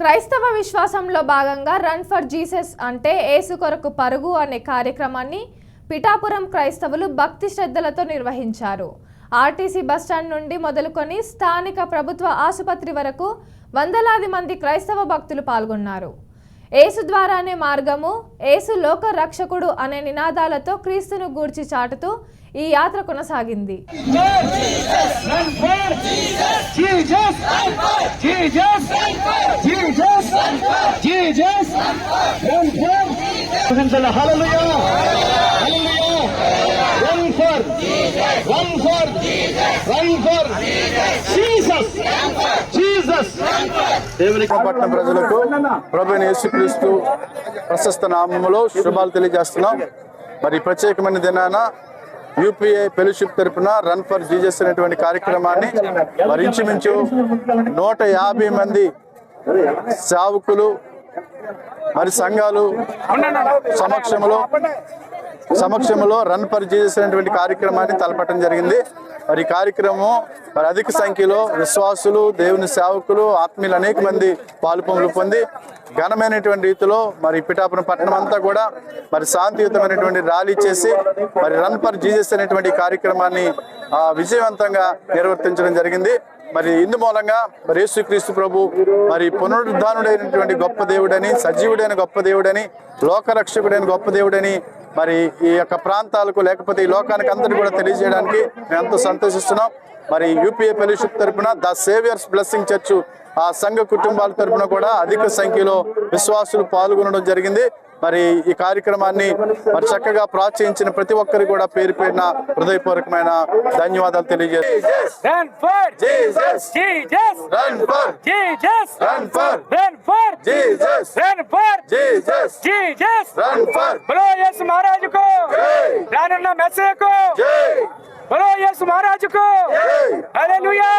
క్రైస్తవ విశ్వాసంలో భాగంగా రన్ ఫర్ జీసస్ అంటే ఏసు కొరకు పరుగు అనే కార్యక్రమాన్ని పిఠాపురం క్రైస్తవులు భక్తి శ్రద్ధలతో నిర్వహించారు. ఆర్టీసీ బస్టాండ్ నుండి మొదలుకొని స్థానిక ప్రభుత్వ ఆసుపత్రి వరకు వందలాది మంది క్రైస్తవ భక్తులు పాల్గొన్నారు. ఏసు ద్వారానే మార్గము ఏసు లోక రక్షకుడు అనే నినాదాలతో క్రీస్తును గూర్చి చాటుతూ ఈ యాత్ర కొనసాగింది Run for Jesus! Jesus! Jesus! Jesus! Run for ప్రశంసలు హల్లెలూయా హల్లెలూయా Run for Run for Run for Jesus! Jesus! దేవుని పట్టణ ప్రజలకు ప్రభుని యేసుక్రీస్తు ప్రశస్త నామములో శుభాలు తెలియజేస్తున్నాం. మరి ప్రత్యేకమైన దినాన యూపీఐ ఫెలోషిప్ తరఫున రన్ ఫర్ జీజస్ అనేటువంటి కార్యక్రమాన్ని మరి ఇంచుమించు నూట యాభై మంది సేవకులు మరి సంఘాలు సమక్షంలో సమక్షంలో రన్ పరిచేసినటువంటి అనేటువంటి కార్యక్రమాన్ని తలపట్టడం జరిగింది. మరి కార్యక్రమం మరి అధిక సంఖ్యలో విశ్వాసులు దేవుని సేవకులు ఆత్మీయులు అనేక మంది పాలుపొందులు పొంది ఘనమైనటువంటి రీతిలో మరి పిఠాపురం పట్టణం అంతా కూడా మరి శాంతియుతమైనటువంటి ర్యాలీ చేసి మరి రన్ ఫర్ జీజస్ అనేటువంటి కార్యక్రమాన్ని విజయవంతంగా నిర్వర్తించడం జరిగింది. మరి ఇందు మూలంగా మరి యేసుక్రీస్తు ప్రభు మరి పునరుద్ధానుడైనటువంటి గొప్ప దేవుడని సజీవుడైన గొప్ప దేవుడని లోకరక్షకుడైన గొప్ప దేవుడని మరి ఈ యొక్క ప్రాంతాలకు లేకపోతే ఈ లోకానికి అందరికీ కూడా తెలియజేయడానికి మేము ఎంతో సంతోషిస్తున్నాం. మరి యూపీఏ ఫెలోషిప్ తరపున ద సేవియర్స్ బ్లెస్సింగ్ చర్చ్ ఆ సంఘ కుటుంబాల తరపున కూడా అధిక సంఖ్యలో విశ్వాసులు పాల్గొనడం జరిగింది. మరి ఈ కార్యక్రమాన్ని మరి చక్కగా ప్రోత్సహించిన ప్రతి ఒక్కరికి కూడా పేరు పేరిన హృదయపూర్వకమైన ధన్యవాదాలు తెలియజేస్తాం Run for Jesus! Jesus! Run